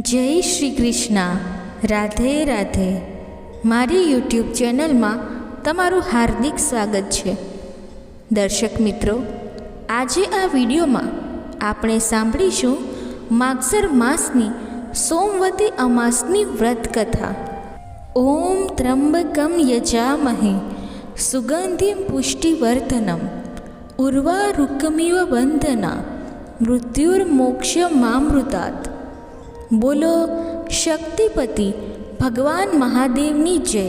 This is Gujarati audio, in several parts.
જય શ્રી કૃષ્ણ. રાધે રાધે. મારી યુટ્યુબ ચેનલમાં તમારું હાર્દિક સ્વાગત છે. દર્શક મિત્રો, આજે આ વિડીયોમાં આપણે સાંભળીશું માગસર માસની સોમવતી અમાસની વ્રત કથા ઓમ ત્રંબકમ યજામહે સુગંધિમ પુષ્ટિવર્ધનમ ઉર્વારુકમિવ બંધના મૃત્યુર્મોક્ષમામૃતાત. બોલો, શક્તિપતિ, ભગવાન મહાદેવની જય.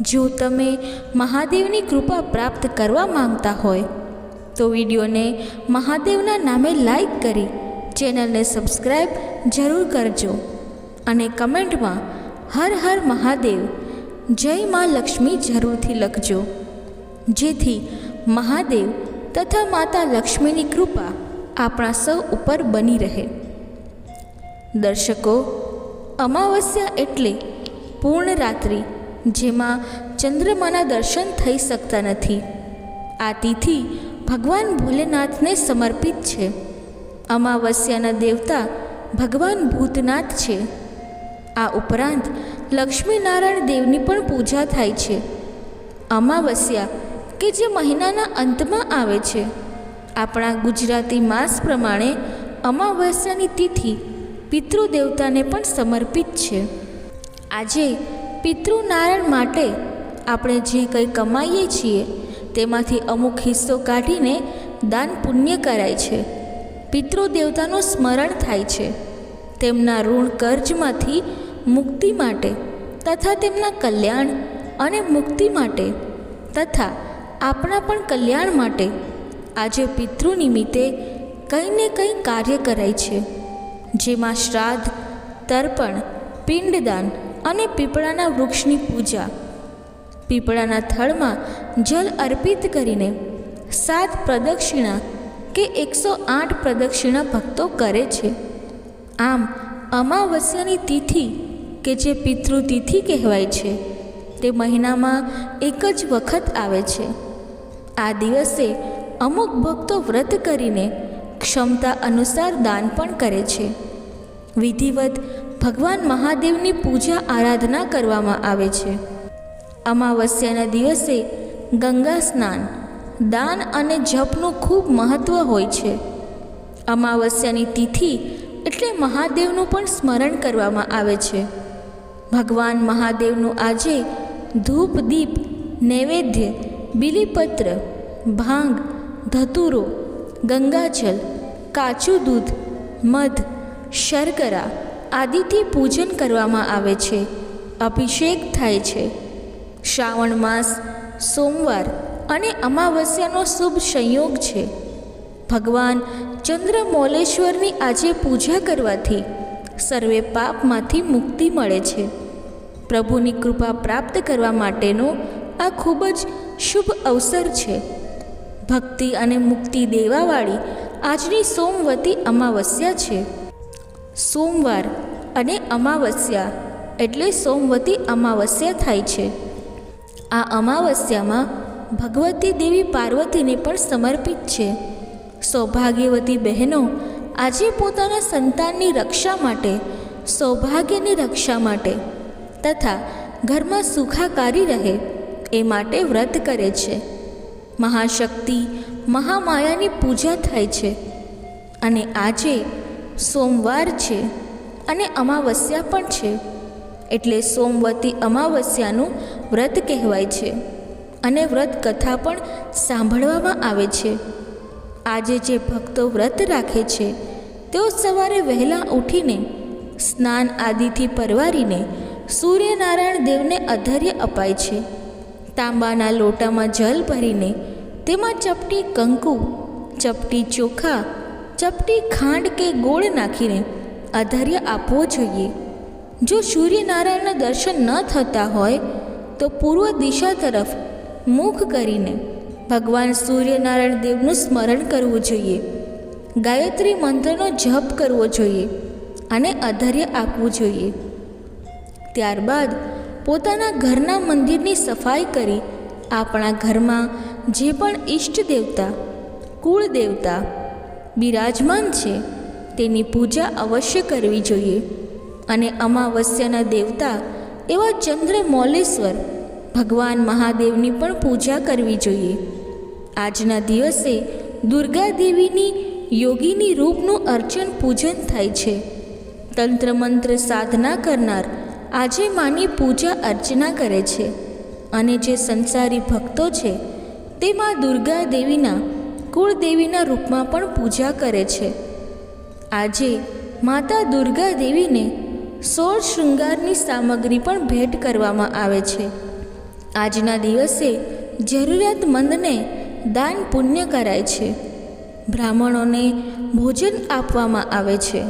જો તમે મહાદેવની કૃપા પ્રાપ્ત કરવા માંગતા હોય, તો વિડીયોને મહાદેવના નામે લાઈક કરી ચેનલને સબસ્ક્રાઈબ જરૂર કરજો અને કમેન્ટમાં હર હર મહાદેવ, જય મા લક્ષ્મી જરૂરથી લખજો. જેથી મહાદેવ તથા માતા લક્ષ્મીની કૃપા આપણા સૌ ઉપર બની રહે. દર્શકો, અમાવસ્યા એટલે પૂર્ણ રાત્રિ, જેમાં ચંદ્રમાના દર્શન થઈ શકતા નથી. આ તિથિ ભગવાન ભોલેનાથને સમર્પિત છે. અમાવસ્યાના દેવતા ભગવાન ભૂતનાથ છે. આ ઉપરાંત લક્ષ્મીનારાયણ દેવની પણ પૂજા થાય છે. અમાવસ્યા કે જે મહિનાના અંતમાં આવે છે. આપણા ગુજરાતી માસ પ્રમાણે અમાવસ્યાની તિથિ પિતૃદેવતાને પણ સમર્પિત છે. આજે પિતૃનારાયણ માટે આપણે જે કંઈ કમાઈએ છીએ, તેમાંથી અમુક હિસ્સો કાઢીને દાન પુણ્ય કરાય છે. પિતૃદેવતાનું સ્મરણ થાય છે. તેમના ઋણ કર્જમાંથી મુક્તિ માટે તથા તેમના કલ્યાણ અને મુક્તિ માટે તથા આપણા પણ કલ્યાણ માટે આજે પિતૃ નિમિત્તે કંઈ ને કંઈ કાર્ય કરાય છે. જેમાં શ્રાદ્ધ, તર્પણ, પિંડદાન અને પીપળાના વૃક્ષની પૂજા. પીપળાના થળમાં જલ અર્પિત કરીને સાત પ્રદક્ષિણા કે એકસો આઠ પ્રદક્ષિણા ભક્તો કરે છે. આમ અમાવસ્યાની તિથિ, કે જે પિતૃતિથિ કહેવાય છે, તે મહિનામાં એક જ વખત આવે છે. આ દિવસે અમુક ભક્તો વ્રત કરીને ક્ષમતા અનુસાર દાન પણ કરે છે. વિધિવત ભગવાન મહાદેવની પૂજા આરાધના કરવામાં આવે છે. અમાવસ્યાના દિવસે ગંગા સ્નાન, દાન અને જપનું ખૂબ મહત્ત્વ હોય છે. અમાવસ્યાની તિથિ એટલે મહાદેવનું પણ સ્મરણ કરવામાં આવે છે. ભગવાન મહાદેવનું આજે ધૂપ, દીપ, નૈવેદ્ય, બિલીપત્ર, ભાંગ, ધતુરો ગંગાજલ, કાચું દૂધ, મધ, શર્કરા આદિથી પૂજન કરવામાં આવે છે. અભિષેક થાય છે. શ્રાવણ માસ, સોમવાર અને અમાવસ્યાનો શુભ સંયોગ છે. ભગવાન ચંદ્રમોલેશ્વરની આજે પૂજા કરવાથી સર્વે પાપમાંથી મુક્તિ મળે છે. પ્રભુની કૃપા પ્રાપ્ત કરવા માટેનો આ ખૂબ જ શુભ અવસર છે. ભક્તિ અને મુક્તિ દેવાવાળી આજની સોમવતી અમાવસ્યા છે. સોમવાર અને અમાવસ્યા એટલે સોમવતી અમાવસ્યા થાય છે. આ અમાવસ્યામાં ભગવતી દેવી પાર્વતીને પણ સમર્પિત છે. સૌભાગ્યવતી બહેનો આજે પોતાના સંતાનની રક્ષા માટે, સૌભાગ્યની રક્ષા માટે તથા ઘરમાં સુખાકારી રહે એ માટે વ્રત કરે છે. મહાશક્તિ મહામાયાની પૂજા થાય છે અને આજે સોમવાર છે અને અમાવસ્યા પણ છે. એટલે સોમવતી અમાવસ્યાનું વ્રત કહેવાય છે અને વ્રત કથા પણ સાંભળવામાં આવે છે. આજે જે ભક્તો વ્રત રાખે છે, તેઓ સવારે વહેલા ઉઠીને, સ્નાન આદિથી પરવારીને, સૂર્યનારાયણ દેવને અધર્ય અપાય છે. તાંબાના લોટામાં જલ ભરીને તેમાં ચપટી કંકુ, ચપટી ચોખા, ચપટી ખાંડ કે ગોળ નાખીને આધાર્ય આપવો જોઈએ. જો સૂર્યનારાયણના દર્શન ન થતા હોય, તો પૂર્વ દિશા તરફ મુખ કરીને ભગવાન સૂર્યનારાયણ દેવનું સ્મરણ કરવું જોઈએ. ગાયત્રી મંત્રનો જપ કરવો જોઈએ અને અધર્ય આપવું જોઈએ. ત્યારબાદ પોતાના ઘરના મંદિરની સફાઈ કરી આપણા ઘરમાં જે પણ ઈષ્ટ દેવતા, કુળ દેવતા બિરાજમાન છે, તેની પૂજા અવશ્ય કરવી જોઈએ. અને અમાવસ્યાના દેવતા એવા ચંદ્ર મૌલેશ્વર ભગવાન મહાદેવની પણ પૂજા કરવી જોઈએ. આજના દિવસે દુર્ગા દેવીની યોગીની રૂપનું અર્ચન પૂજન થાય છે. તંત્ર મંત્ર સાધના કરનાર આજે માની પૂજા અર્ચના કરે છે અને જે સંસારી ભક્તો છે તે માં દુર્ગા દેવીના કુળદેવીના રૂપમાં પણ પૂજા કરે છે. આજે માતા દુર્ગા દેવીને સોળ શૃંગારની સામગ્રી પણ ભેટ કરવામાં આવે છે. આજના દિવસે જરૂરિયાતમંદને દાન પુણ્ય કરાય છે. બ્રાહ્મણોને ભોજન આપવામાં આવે છે.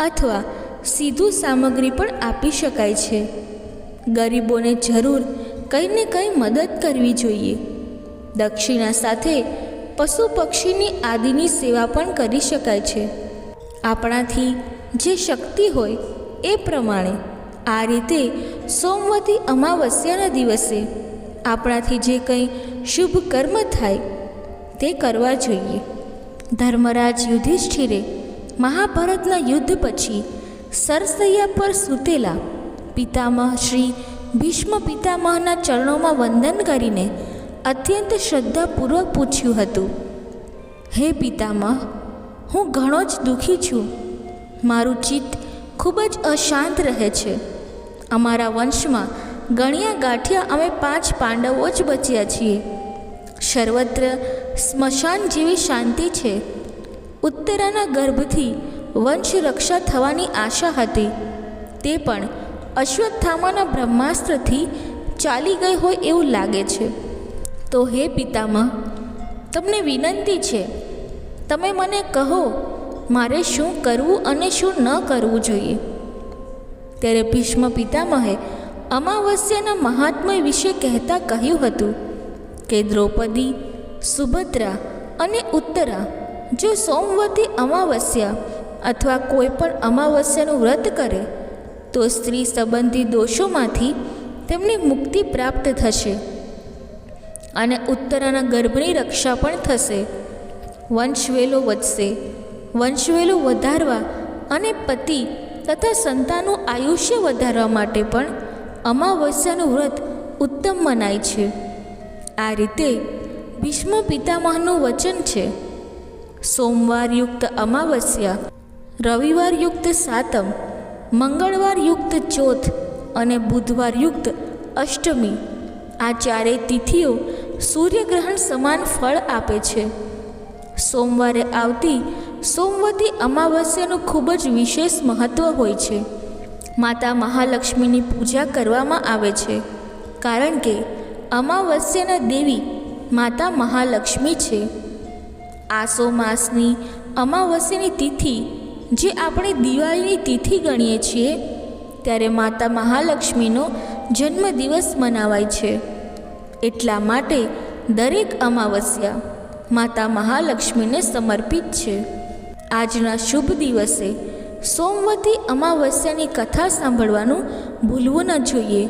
અથવા સીધું સામગ્રી પણ આપી શકાય છે. ગરીબોને જરૂર કંઈ ને કંઈ મદદ કરવી જોઈએ. દક્ષિણા સાથે પશુ પક્ષીની આદિની સેવા પણ કરી શકાય છે. આપણાથી જે શક્તિ હોય એ પ્રમાણે આ રીતે સોમવતી અમાવસ્યાના દિવસે આપણાથી જે કંઈ શુભ કર્મ થાય તે કરવા જોઈએ. ધર્મરાજ યુધિષ્ઠિરે મહાભારતના યુદ્ધ પછી સરસૈયા પર સૂતેલા પિતામહ શ્રી ભીષ્મ પિતામહના ચરણોમાં વંદન કરીને અત્યંત શ્રદ્ધાપૂર્વક પૂછ્યું હતું, હે પિતામહ, હું ઘણો જ દુઃખી છું. મારું ચિત્ત ખૂબ જ અશાંત રહે છે. અમારા વંશમાં ગણ્યા ગાંઠિયા અમે પાંચ પાંડવો જ બચ્યા છીએ. સર્વત્ર સ્મશાન જેવી શાંતિ છે. ઉત્તરાના ગર્ભથી વંશ રક્ષા થવાની આશા હતી. તે પણ અશ્વત્થામાના બ્રહ્માસ્ત્રથી ચાલી ગઈ હોય એવું લાગે છે. તો હે પિતામહ, તમને વિનંતી છે. તમે મને કહો, મારે શું કરવું અને શું ન કરવું જોઈએ? ત્યારે ભીષ્મ પિતામહે અમાવસ્યાના મહાત્મય વિશે કહેતા કહ્યું હતું કે, દ્રૌપદી, સુભદ્રા અને ઉત્તરા, જો સોમવતી અમાવસ્યા અથવા કોઈ પણ અમાવસ્યાનું વ્રત કરે, તો સ્ત્રી સંબંધી દોષોમાંથી તેમને મુક્તિ પ્રાપ્ત થશે અને ઉત્તરાના ગર્ભની રક્ષા પણ થશે. વંશવેલો વધશે. વંશવેલો વધારવા અને પતિ તથા સંતાનનું આયુષ્ય વધારવા માટે પણ અમાવસ્યાનું વ્રત ઉત્તમ મનાય છે. આ રીતે ભીષ્મ પિતામહનું વચન છે. સોમવારયુક્ત અમાવસ્યા રવિવારયુક્ત સાતમ, મંગળવારયુક્ત ચોથ અને બુધવારયુક્ત અષ્ટમી. આ ચારેય તિથિઓ સૂર્યગ્રહણ સમાન ફળ આપે છે. સોમવારે આવતી સોમવતી અમાવસ્યાનું ખૂબ જ વિશેષ મહત્ત્વ હોય છે. માતા મહાલક્ષ્મીની પૂજા કરવામાં આવે છે. કારણ કે અમાવસ્યાના દેવી માતા મહાલક્ષ્મી છે. આસો માસની અમાવસ્યાની તિથિ જે આપણે દિવાળીની તિથિ ગણીએ છીએ, ત્યારે માતા મહાલક્ષ્મીનો જન્મદિવસ મનાવાય છે. એટલા માટે દરેક અમાવસ્યા માતા મહાલક્ષ્મીને સમર્પિત છે. આજના શુભ દિવસે સોમવતી અમાવસ્યાની કથા સાંભળવાનું ભૂલવું ન જોઈએ.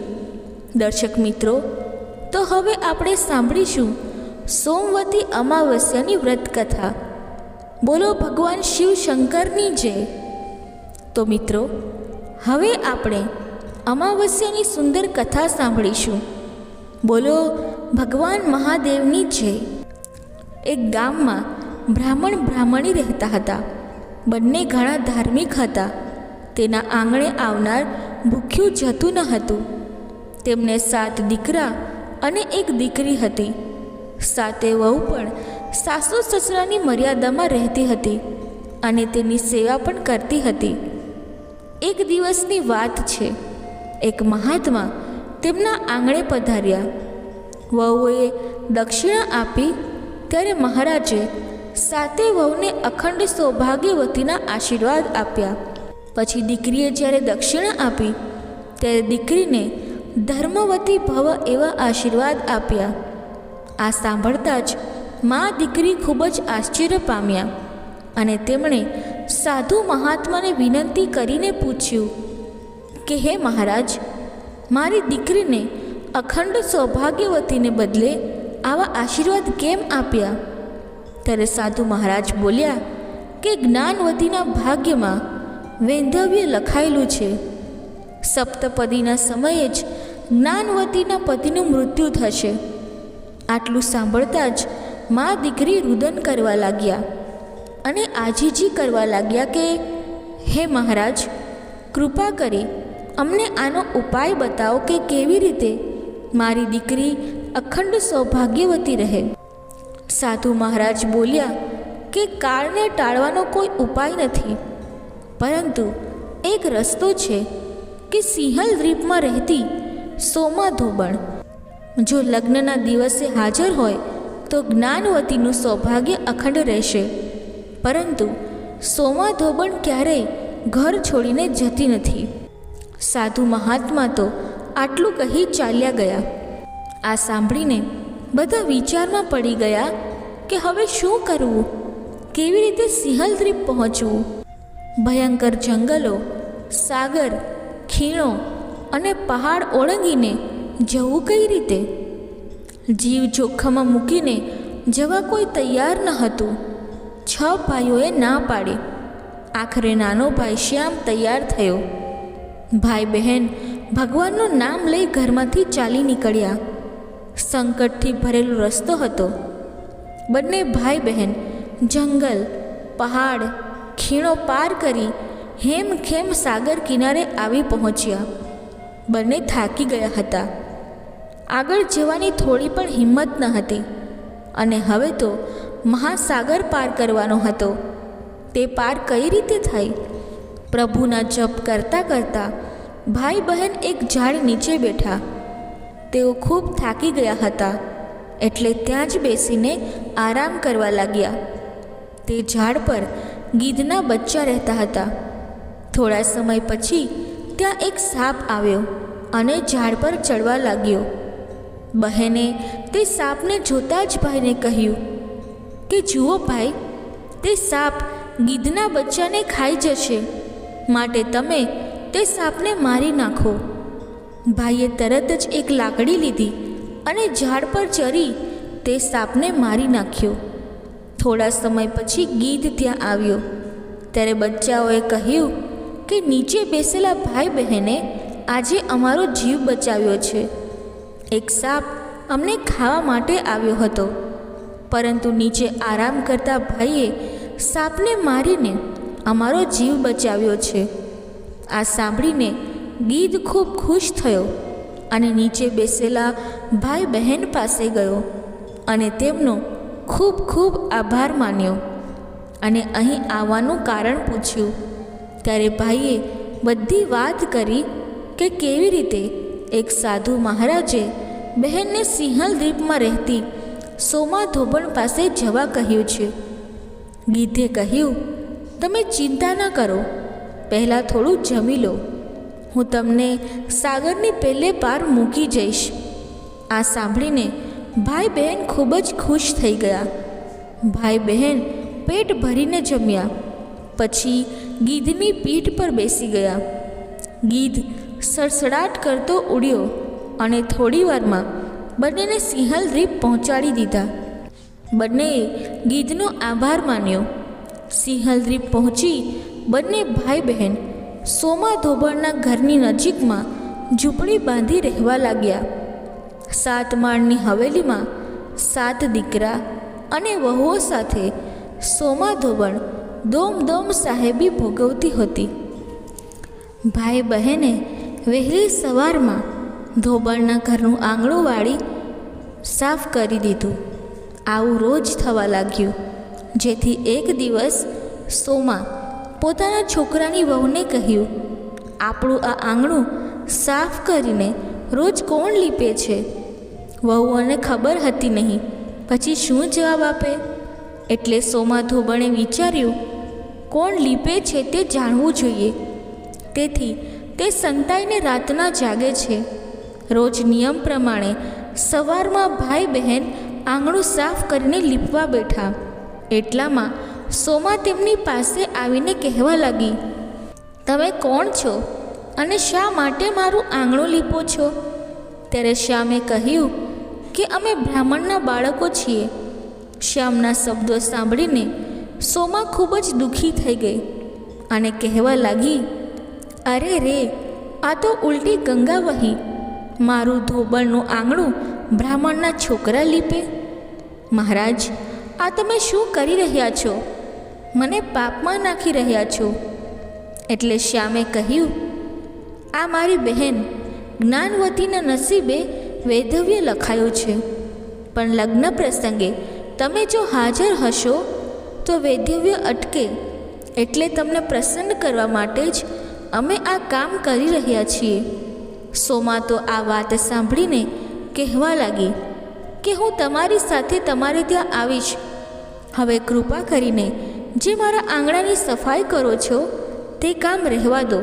દર્શક મિત્રો, તો હવે આપણે સાંભળીશું સોમવતી અમાવસ્યાની વ્રત કથા બોલો ભગવાન શિવ શંકરની જય. તો મિત્રો, હવે આપણે અમાવસ્યાની સુંદર કથા સાંભળીશું. બોલો ભગવાન મહાદેવની જય. એક ગામમાં બ્રાહ્મણ બ્રાહ્મણી રહેતા હતા. બંને ઘણા ધાર્મિક હતા. તેના આંગણે આવનાર ભૂખ્યું જતું ન હતું. તેમને સાત દીકરા અને એક દીકરી હતી. સાતે વહુ પણ સાસુ સસરાની મર્યાદામાં રહેતી હતી અને તેની સેવા પણ કરતી હતી. એક દિવસની વાત છે. એક મહાત્મા તેમના આંગણે પધાર્યા. વહુએ દક્ષિણા આપી ત્યારે મહારાજે સાતે વહુને અખંડ સૌભાગ્યવતીના આશીર્વાદ આપ્યા. પછી દીકરીએ જ્યારે દક્ષિણા આપી ત્યારે દીકરીને ધર્મવતી ભવ એવા આશીર્વાદ આપ્યા. આ સાંભળતા જ મા દીકરી ખૂબ જ આશ્ચર્ય પામ્યા અને તેમણે સાધુ મહાત્માને વિનંતી કરીને પૂછ્યું કે, હે મહારાજ, મારી દીકરીને અખંડ સૌભાગ્યવતીને બદલે આવા આશીર્વાદ કેમ આપ્યા? ત્યારે સાધુ મહારાજ બોલ્યા કે, જ્ઞાનવતીના ભાગ્યમાં વૈંધવ્ય લખાયેલું છે. સપ્તપદીના સમયે જ જ્ઞાનવતીના પતિનું મૃત્યુ થશે. આટલું સાંભળતા જ મા દીકરી રુદન કરવા લાગ્યા અને આજીજી કરવા લાગ્યા કે, હે મહારાજ, કૃપા કરી અમને આનો ઉપાય બતાવો કે કેવી રીતે મારી દીકરી અખંડ સૌભાગ્યવતી રહે. સાધુ મહારાજ બોલ્યા કે, કાળને ટાળવાનો કોઈ ઉપાય નથી. પરંતુ એક રસ્તો છે કે સિંહલ દ્વીપમાં રહેતી સોમા ધોબણ. જો લગ્નના દિવસે હાજર હોય તો જ્ઞાનવતીનું સૌભાગ્ય અખંડ રહેશે. પરંતુ સોમા ધોબણ ક્યારેય ઘર છોડીને જતી નથી. સાધુ મહાત્મા તો આટલું કહી ચાલ્યા ગયા. આ સાંભળીને બધા વિચારમાં પડી ગયા કે હવે શું કરવું? કેવી રીતે સિંહલ દ્વીપ પહોંચવું? ભયંકર જંગલો, સાગર, ખીણો અને પહાડ ઓળંગીને જવું કઈ રીતે? જીવ જોખમમાં મૂકીને જવા કોઈ તૈયાર ન હતું. છ ભાઈઓએ ના પાડી. આખરે નાનો ભાઈ શ્યામ તૈયાર થયો. ભાઈ બહેન ભગવાનનું નામ લઈ ઘરમાંથી ચાલી નીકળ્યા. સંકટથી ભરેલો રસ્તો હતો. બંને ભાઈ બહેન જંગલ, પહાડ, ખીણો પાર કરી હેમખેમ સાગર કિનારે આવી પહોંચ્યા. બંને થાકી ગયા હતા. આગળ જવાની થોડી પણ હિંમત ન હતી. અને હવે તો મહાસાગર પાર કરવાનો હતો. તે પાર કઈ રીતે થાય? પ્રભુના જપ કરતાં કરતાં ભાઈ બહેન એક ઝાડ નીચે બેઠા. તેઓ ખૂબ થાકી ગયા હતા. એટલે ત્યાં જ બેસીને આરામ કરવા લાગ્યા. તે ઝાડ પર ગીધના બચ્ચા રહેતા હતા. થોડા સમય પછી ત્યાં એક સાપ આવ્યો અને ઝાડ પર ચડવા લાગ્યો. બહેને તે સાપને જોતાં જ ભાઈને કહ્યું કે, જુઓ ભાઈ, તે સાપ ગીધના બચ્ચાને ખાઈ જશે. માટે તમે તે સાપને મારી નાખો. ભાઈએ તરત જ એક લાકડી લીધી અને ઝાડ પર ચરી તે સાપને મારી નાખ્યો. થોડા સમય પછી ગીધ ત્યાં આવ્યો. ત્યારે બચ્ચાઓએ કહ્યું કે, નીચે બેસેલા ભાઈ બહેને આજે અમારો જીવ બચાવ્યો છે. એક સાપ અમને ખાવા માટે આવ્યો હતો. પરંતુ નીચે આરામ કરતા ભાઈએ સાપને મારીને અમારો જીવ બચાવ્યો છે. આ સાંભળીને ગીધ ખૂબ ખુશ થયો અને નીચે બેસેલા ભાઈ બહેન પાસે ગયો અને તેમનો ખૂબ ખૂબ આભાર માન્યો અને અહીં આવવાનું કારણ પૂછ્યું. ત્યારે ભાઈએ બધી વાત કરી કે કેવી રીતે એક સાધુ મહારાજે બહેનને સિંહલ દ્વીપમાં રહેતી સોમા ધોબણ પાસે જવા કહ્યું છે. ગીધે કહ્યું, તમે ચિંતા ન કરો, પહેલાં થોડું જમી લો. હું તમને સાગરની પહેલે પાર મૂકી જઈશ. આ સાંભળીને ભાઈ બહેન ખૂબ જ ખુશ થઈ ગયા. ભાઈ બહેન પેટ ભરીને જમ્યા, પછી ગીધની પીઠ પર બેસી ગયા. ગીધ સડસડાટ કરતો ઉડ્યો અને થોડીવારમાં બંનેને સિંહલ દ્વીપ પહોંચાડી દીધા. બંનેએ ગીધનો આભાર માન્યો. સિંહલ દ્વીપ પહોંચી બંને ભાઈ બહેન સોમા ધોબણના ઘરની નજીકમાં ઝૂંપડી બાંધી રહેવા લાગ્યા. સાત માળની હવેલીમાં સાત દીકરા અને વહુઓ સાથે સોમા ધોબણ દોમ દોમ સાહેબી ભોગવતી હતી. ભાઈ બહેને વહેલી સવારમાં ધોબણના ઘરનું આંગણું વાળી સાફ કરી દીધું. આવું રોજ થવા લાગ્યું. જેથી એક દિવસ સોમા પોતાના છોકરાની વહુને કહ્યું, આપણું આ આંગણું સાફ કરીને રોજ કોણ લીપે છે? વહુઓને ખબર હતી નહીં. પછી શું જવાબ આપે? એટલે સોમા ધોબણે વિચાર્યું, કોણ લીપે છે તે જાણવું જોઈએ. તેથી તે સંતાઈને રાતના જાગે છે. રોજ નિયમ પ્રમાણે સવારમાં ભાઈ બહેન આંગણું સાફ કરીને લીપવા બેઠા. એટલામાં સોમા તેમની પાસે આવીને કહેવા લાગી, તમે કોણ છો અને શા માટે મારું આંગણું લીપો છો? ત્યારે શ્યામે કહ્યું કે, અમે બ્રાહ્મણના બાળકો છીએ. શ્યામના શબ્દો સાંભળીને સોમા ખૂબ જ દુઃખી થઈ ગઈ અને કહેવા લાગી અરે રે, આ તો ઉલટી ગંગા વહી. મારું ધોબણનું આંગણું બ્રાહ્મણના છોકરા લીપે. મહારાજ, આ તમે શું કરી રહ્યા છો? મને પાપમાં નાખી રહ્યા છો. એટલે શ્યામે કહ્યું, આ મારી બહેન જ્ઞાનવતીના નસીબે વૈધવ્ય લખાયું છે. પણ લગ્ન પ્રસંગે તમે જો હાજર હશો, તો વૈધવ્ય અટકે. એટલે તમને પ્રસન્ન કરવા માટે જ અમે આ કામ કરી રહ્યા છીએ. સોમા તો આ વાત સાંભળીને કહેવા લાગી કે હું તમારી સાથે તમારે ત્યાં આવીશ. હવે કૃપા કરીને જે મારા આંગણાની સફાઈ કરો છો તે કામ રહેવા દો.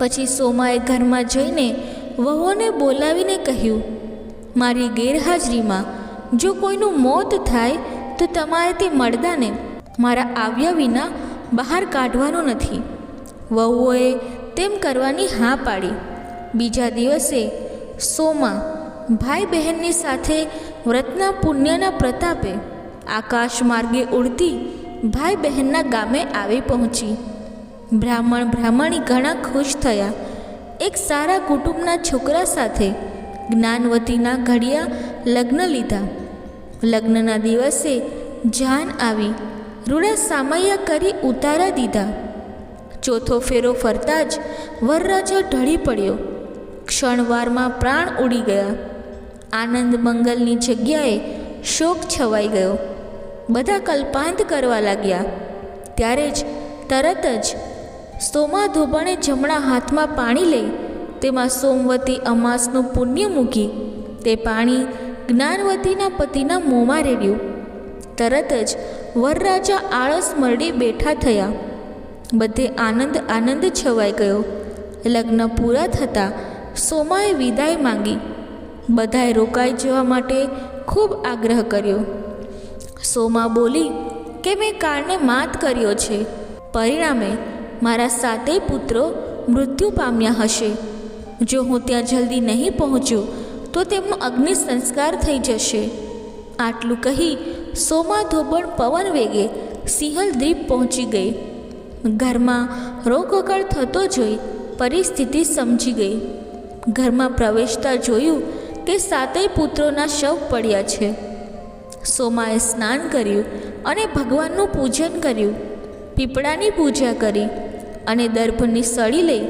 પછી સોમાએ ઘરમાં જઈને વહુને બોલાવીને કહ્યું, મારી ગેરહાજરીમાં જો કોઈનું મોત થાય તો તમારે તે મળદાને મારા આવ્યા વિના બહાર કાઢવાનું નથી. વહુઓએ તેમ કરવાની હા પાડી. બીજા દિવસે સોમા ભાઈ બહેનની સાથે વ્રતના પુણ્યના પ્રતાપે આકાશ માર્ગે ઉડતી ભાઈ બહેનના ગામે આવી પહોંચી. બ્રાહ્મણ બ્રાહ્મણી ઘણા ખુશ થયા. એક સારા કુટુંબના છોકરા સાથે જ્ઞાનવતીના ઘડિયા લગ્ન લીધા. લગ્નના દિવસે જાન આવી, રૂડા સામૈયા કરી ઉતારા દીધા. ચોથો ફેરો ફરતા જ વરરાજા ઢળી પડ્યો. ક્ષણવારમાં પ્રાણ ઉડી ગયા. આનંદ મંગલની જગ્યાએ શોક છવાઈ ગયો. બધા કલ્પાંત કરવા લાગ્યા. ત્યારે જ તરત જ સોમા ધોબણે જમણા હાથમાં પાણી લઈ તેમાં સોમવતી અમાસનું પુણ્ય મૂકી. તે પાણી જ્ઞાનવતીના પતિના મોંમાં રેડ્યું. તરત જ વરરાજા આળસ મરડી બેઠા થયા. બધે આનંદ આનંદ છવાઈ ગયો. લગ્ન પૂરા થતાં સોમાએ વિદાય માંગી. બધાએ રોકાઈ જવા માટે ખૂબ આગ્રહ કર્યો. સોમા બોલી, કે મેં કાળને માત કર્યો છે. પરિણામે મારા સાતેય પુત્રો મૃત્યુ પામ્યા હશે. જો હું ત્યાં જલ્દી નહીં પહોંચું, તો તેમનો અગ્નિ સંસ્કાર થઈ જશે. આટલું કહી સોમા ધોબણ પવન વેગે સિંહલ દ્વીપ પહોંચી ગઈ. ઘરમાં રોગગળ થતો જોઈ પરિસ્થિતિ સમજી ગઈ. ઘરમાં પ્રવેશતા જોયું કે સાતેય પુત્રોના શવ પડ્યા છે. સોમાએ સ્નાન કર્યું અને ભગવાનનું પૂજન કર્યું. પીપળાની પૂજા કરી અને દર્ભની સળી લઈ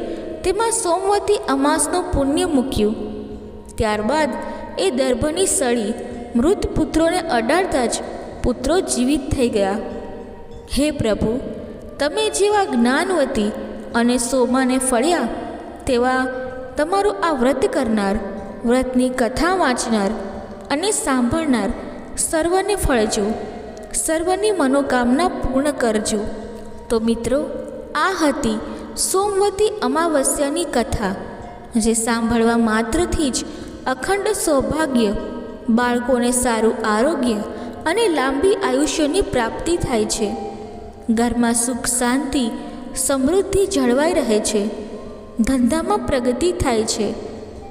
તેમાં સોમવતી અમાસનું પુણ્ય મૂક્યું. ત્યારબાદ એ દર્ભની સળી મૃત પુત્રોને અડાડતા જ પુત્રો જીવિત થઈ ગયા. હે પ્રભુ તમે જેવા જ્ઞાનવતી અને સોમાને ફળ્યા તેવા તમારું આ વ્રત કરનાર, વ્રતની કથા વાંચનાર અને સાંભળનાર સર્વને ફળજો, સર્વની મનોકામના પૂર્ણ કરજો. તો મિત્રો, આ હતી સોમવતી અમાવસ્યાની કથા, જે સાંભળવા માત્રથી જ અખંડ સૌભાગ્ય, બાળકોને સારું આરોગ્ય અને લાંબી આયુષ્યની પ્રાપ્તિ થાય છે. ઘરમાં સુખ, શાંતિ, સમૃદ્ધિ જળવાઈ રહે છે. ધંધામાં પ્રગતિ થાય છે.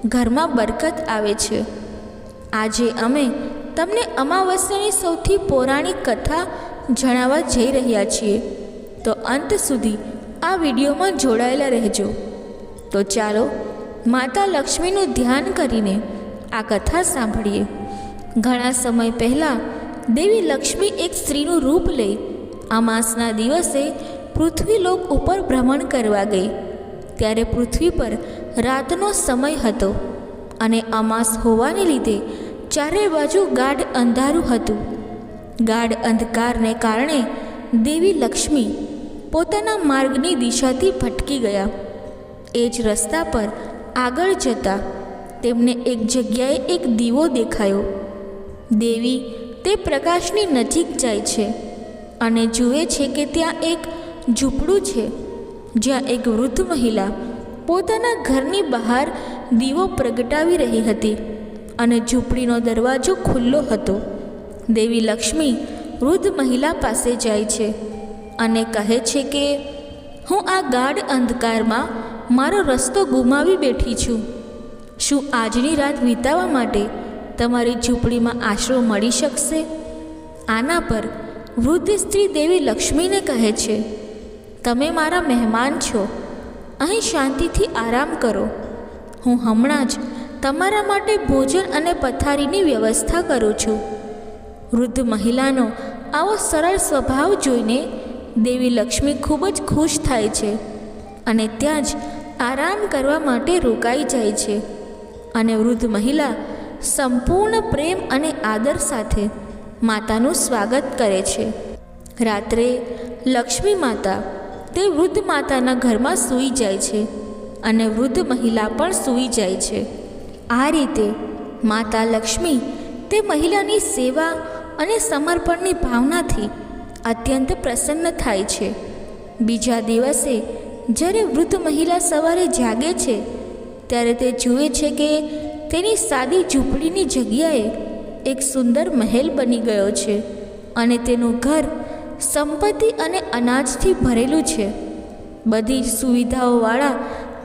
ઘરમાં બરકત આવે છે. આજે અમે તમને અમાવસ્યાની સૌથી પૌરાણિક કથા જણાવવા જઈ રહ્યા છીએ. તો અંત સુધી આ વિડીયોમાં જોડાયેલા રહેજો. તો ચાલો માતા લક્ષ્મીનું ધ્યાન કરીને આ કથા સાંભળીએ. ઘણા સમય પહેલાં દેવી લક્ષ્મી એક સ્ત્રીનું રૂપ લઈ અમાસના દિવસે પૃથ્વીલોક ઉપર ભ્રમણ કરવા ગઈ. ત્યારે પૃથ્વી પર રાતનો સમય હતો અને અમાસ હોવાને લીધે ચારે બાજુ ગાઢ અંધારું હતું. ગાઢ અંધકારને કારણે દેવી લક્ષ્મી પોતાના માર્ગની દિશાથી ભટકી ગયા. એ જ રસ્તા પર આગળ જતા તેમને એક જગ્યાએ એક દીવો દેખાયો. દેવી તે પ્રકાશની નજીક જાય છે. અને જુએ છે કે ત્યાં એક ઝૂંપડું છે, જ્યાં એક વૃદ્ધ મહિલા પોતાના ઘરની બહાર દીવો પ્રગટાવી રહી હતી અને ઝૂંપડીનો દરવાજો ખુલ્લો હતો. દેવી લક્ષ્મી વૃદ્ધ મહિલા પાસે જાય છે અને કહે છે કે, હું આ ગાઢ અંધકારમાં મારો રસ્તો ગુમાવી બેઠી છું. શું આજની રાત વિતાવવા માટે તમારી ઝૂંપડીમાં આશરો મળી શકશે? આના પર વૃદ્ધ સ્ત્રી દેવી લક્ષ્મીને કહે છે, તમે મારા મહેમાન છો. અહીં શાંતિથી આરામ કરો. હું હમણાં જ તમારા માટે ભોજન અને પથારીની વ્યવસ્થા કરું છું. વૃદ્ધ મહિલાનો આવો સરળ સ્વભાવ જોઈને દેવી લક્ષ્મી ખૂબ જ ખુશ થાય છે અને ત્યાં જ આરામ કરવા માટે રોકાઈ જાય છે. અને વૃદ્ધ મહિલા સંપૂર્ણ પ્રેમ અને આદર સાથે માતાનું સ્વાગત કરે છે. રાત્રે લક્ષ્મી માતા તે વૃદ્ધ માતાના ઘરમાં સૂઈ જાય છે અને વૃદ્ધ મહિલા પણ સૂઈ જાય છે. આ રીતે માતા લક્ષ્મી તે મહિલાની સેવા અને સમર્પણની ભાવનાથી અત્યંત પ્રસન્ન થાય છે. બીજા દિવસે જ્યારે વૃદ્ધ મહિલા સવારે જાગે છે, ત્યારે તે જુએ છે કે તેની સાદી ઝૂંપડીની જગ્યાએ એક સુંદર મહેલ બની ગયો છે અને તેનું ઘર સંપત્તિ અને અનાજથી ભરેલું છે. બધી જ સુવિધાઓવાળા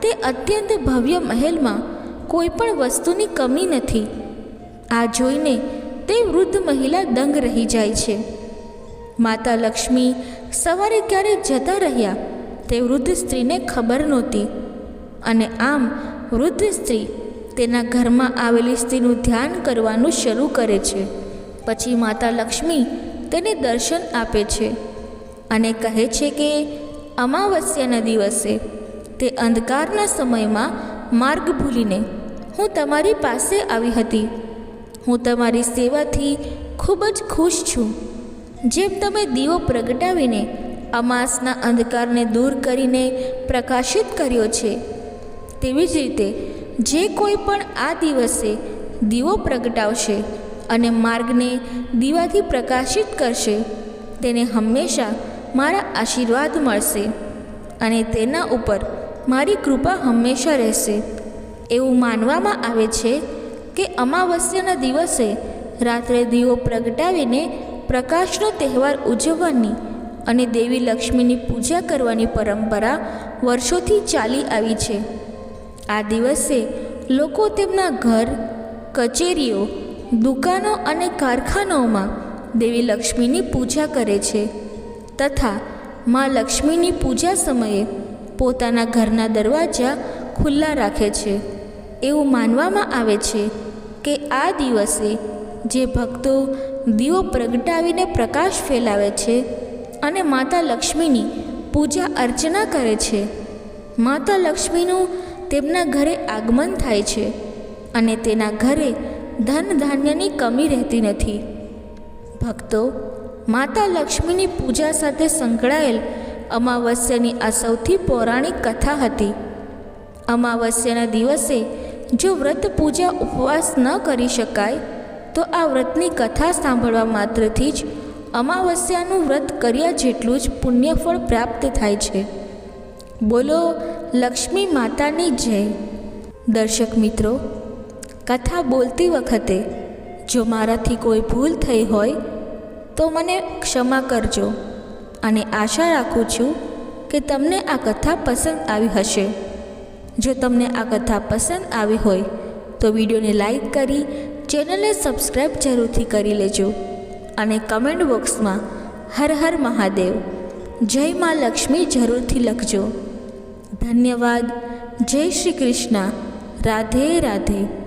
તે અત્યંત ભવ્ય મહેલમાં કોઈ પણ વસ્તુની કમી નથી. આ જોઈને તે વૃદ્ધ મહિલા દંગ રહી જાય છે. માતા લક્ષ્મી સવારે ક્યારે જતા રહ્યા, તે વૃદ્ધ સ્ત્રીને ખબર નહોતી. અને આમ વૃદ્ધ સ્ત્રી તેના ઘરમાં આવેલી સ્ત્રીનું ધ્યાન કરવાનું શરૂ કરે છે. પછી માતા લક્ષ્મી તેને દર્શન આપે છે અને કહે છે કે, અમાવસ્યાના દિવસે તે અંધકારના સમયમાં માર્ગ ભૂલીને હું તમારી પાસે આવી હતી. હું તમારી સેવાથી ખૂબ જ ખુશ છું. જેમ તમે દીવો પ્રગટાવીને અમાસના અંધકારને દૂર કરીને પ્રકાશિત કર્યો છે, તેવી જ રીતે જે કોઈ પણ આ દિવસે દીવો પ્રગટાવશે અને માર્ગને દીવાથી પ્રકાશિત કરશે, તેને હંમેશા મારા આશીર્વાદ મળશે અને તેના ઉપર મારી કૃપા હંમેશા રહેશે. એવું માનવામાં આવે છે કે અમાવસ્યાના દિવસે રાત્રે દીવો પ્રગટાવીને પ્રકાશનો તહેવાર ઉજવવાની અને દેવી લક્ષ્મીની પૂજા કરવાની પરંપરા વર્ષોથી ચાલી આવી છે. આ દિવસે લોકો તેમના ઘર, કચેરીઓ, દુકાનો અને કારખાનાઓમાં દેવી લક્ષ્મીની પૂજા કરે છે તથા મા લક્ષ્મીની પૂજા સમયે પોતાના ઘરના દરવાજા ખુલ્લા રાખે છે. એવું માનવામાં આવે છે કે આ દિવસે જે ભક્તો દીવો પ્રગટાવીને પ્રકાશ ફેલાવે છે અને માતા લક્ષ્મીની પૂજા અર્ચના કરે છે, માતા લક્ષ્મીનું તેમના ઘરે આગમન થાય છે અને તેના ઘરે ધન ધાન્યની કમી રહેતી નથી. ભક્તો, માતા લક્ષ્મીની પૂજા સાથે સંકળાયેલ અમાવસ્યાની આ સૌથી પૌરાણિક કથા હતી. અમાવસ્યાના દિવસે જો વ્રત પૂજા ઉપવાસ ન કરી શકાય, તો આ વ્રતની કથા સાંભળવા માત્રથી જ અમાવસ્યાનું વ્રત કર્યા જેટલું જ પુણ્યફળ પ્રાપ્ત થાય છે. બોલો લક્ષ્મી માતાની જય. દર્શક મિત્રો, કથા બોલતી વખતે જો મારાથી કોઈ ભૂલ થઈ હોય, તો મને ક્ષમા કરજો અને આશા રાખું છું કે તમને આ કથા પસંદ આવી હશે. જો તમને આ કથા પસંદ આવી હોય, તો વિડીયોને લાઈક કરી, ચેનલને સબસ્ક્રાઈબ જરૂરથી કરી લેજો અને કમેન્ટ બોક્સમાં હર હર મહાદેવ. જય મા લક્ષ્મી જરૂરથી લખજો. ધન્યવાદ. જય શ્રી કૃષ્ણ. રાધે રાધે.